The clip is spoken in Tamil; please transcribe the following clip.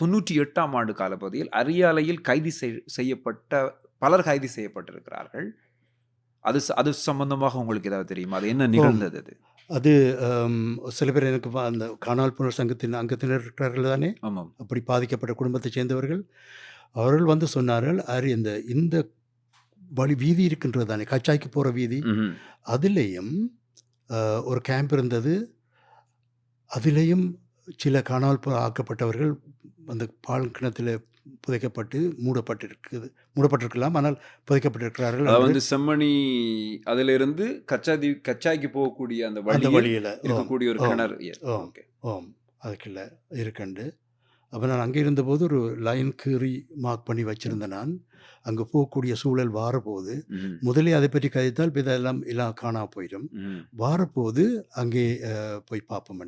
தொண்ணூற்றி எட்டாம் ஆண்டு காலப்பகுதியில் அரியாலையில் கைது செய்- செய்யப்பட்ட பலர் கைது செய்யப்பட்டிருக்கிறார்கள். அது அது சம்பந்தமாக உங்களுக்கு ஏதாவது தெரியுமா? அது என்ன நிகழ்ந்தது அது? அது சில பேர் எனக்கு அந்த காணால் புனர் சங்கத்தின் அங்கத்தினர் இருக்கிறார்கள் தானே? ஆமாம். அப்படி பாதிக்கப்பட்ட குடும்பத்தைச் சேர்ந்தவர்கள். அவர்கள் வந்து சொன்னார்கள் அரி இந்த இந்த வழி வீதி இருக்கின்றது தானே? கச்சாய்க்கு போகிற வீதி. அதுலேயும் ஒரு கேம்ப் இருந்தது. அதிலேயும் சில காணாமல் போ- ஆக்கப்பட்டவர்கள் அந்த பால் கிணத்துல புதைக்கப்பட்டு மூடப்பட்டிருக்குது மூடப்பட்டிருக்கலாம் ஆனால் புதைக்கப்பட்டிருக்கிறார்கள் அதாவது செம்மணி அதிலிருந்து கச்சாதி கச்சாய்க்கு போகக்கூடிய அந்த அந்த வழியில் இருக்கக்கூடிய ஒரு கிணறு Yes, ஓ. okay. ஓம் அதுக்குள்ள இருக்கண்டு அப்போ நான் அங்கே இருந்தபோது ஒரு லைன் கீறி மார்க் பண்ணி வச்சுருந்தேன் நான் அங்கே போகக்கூடிய சூழல் வாரபோது. முதலே அதை பற்றி கதைத்தால் இப்ப இதெல்லாம் எல்லாம் காணா போயிடும் ம்ஹும். வாரப்போது அங்கே போய் பார்ப்போம்